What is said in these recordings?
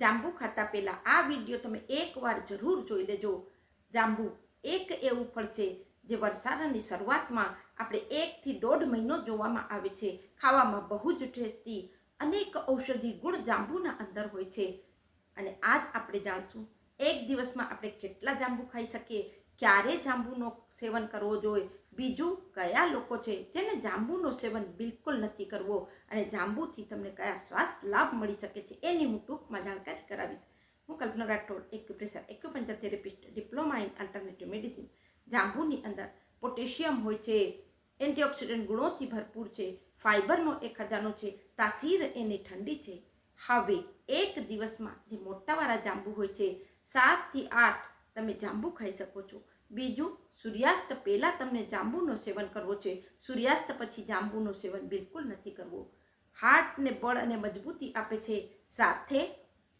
જાંબુ ખાતા પહેલાં આ વીડિયો તમે એકવાર જરૂર જોઈ લેજો. જાંબુ એક એવું ફળ છે જે વરસાદની શરૂઆતમાં આપણે એકથી દોઢ મહિનો જોવામાં આવે છે. ખાવામાં બહુ જ ટેસ્ટી અનેક ઔષધિ ગુણ જાંબુના અંદર હોય છે. અને આજ આપણે જાણશું, એક દિવસમાં આપણે કેટલા જાંબુ ખાઈ શકીએ ક્યારે જાંબુનો સેવન કરવો જોઈએ? બીજું, કયા લોકો છે જેને જાંબુનો સેવન બિલકુલ નથી કરવો? અને જાંબુથી તમને કયા સ્વાસ્થ્ય લાભ મળી શકે છે? એની હું ટૂંકમાં જાણકારી કરાવીશ. હું Kalpana Rathod acupressure acupuncture therapist, diploma in alternative medicine. જાંબુની અંદર પોટેશિયમ હોય છે, એન્ટીઓક્સિડન્ટ ગુણોથી ભરપૂર છે ફાઇબરનો એક ખજાનો છે, તાસીર એની ઠંડી છે. હવે એક દિવસમાં જે મોટાવાળા જાંબુ હોય છે, સાતથી આઠ તમે જાંબુ ખાઈ શકો છો. બીજું, સૂર્યાસ્ત પહેલાં તમને જાંબુનું સેવન કરવો છે. સૂર્યાસ્ત પછી જાંબુનું સેવન બિલકુલ નથી કરવું. હાર્ટને બળ અને મજબૂતી આપે છે. સાથે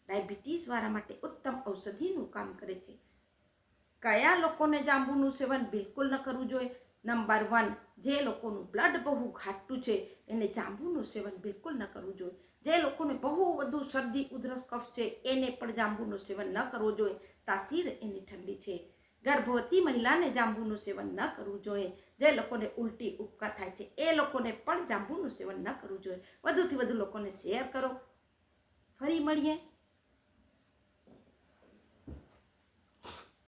ડાયાબિટીસવાળા માટે ઉત્તમ ઔષધિનું કામ કરે છે. કયા લોકોને જાંબુનું સેવન બિલકુલ ન કરવું જોઈએ? નંબર વન જે લોકોનું બ્લડ બહુ ઘાટું છે, એને જાંબુનું સેવન બિલકુલ ન કરવું જોઈએ. જે લોકોને બહુ વધુ શરદી, ઉધરસ, કફ છે, એને પણ જાંબુનું સેવન ન કરવું જોઈએ. તાસીર એની ઠંડી છે. ગર્ભવતી મહિલાને જાંબુનું સેવન ન કરવું જોઈએ. જે લોકોને ઉલટી ઉપકા થાય છે, એ લોકોને પણ જાંબુનું સેવન ન કરવું જોઈએ. વધુથી વધુ લોકોને શેર કરો. ફરી મળીએ.